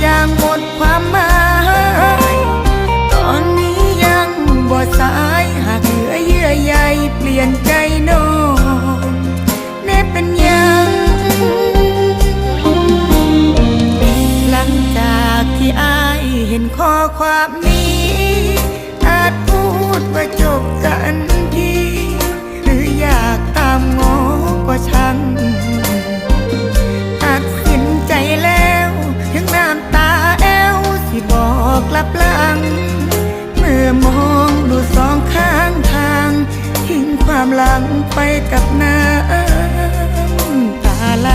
อย่างหมดความหมาย ตอนนี้ยังบ่สายหากเหลือเยื่อใยเปลี่ยนใจน้องแน่เป็นยังหลังจากที่อายเห็นข้อความนี้ ลับหลัง เมื่อมองดูสองข้างทาง ทิ้งความหลังไปกับน้ำ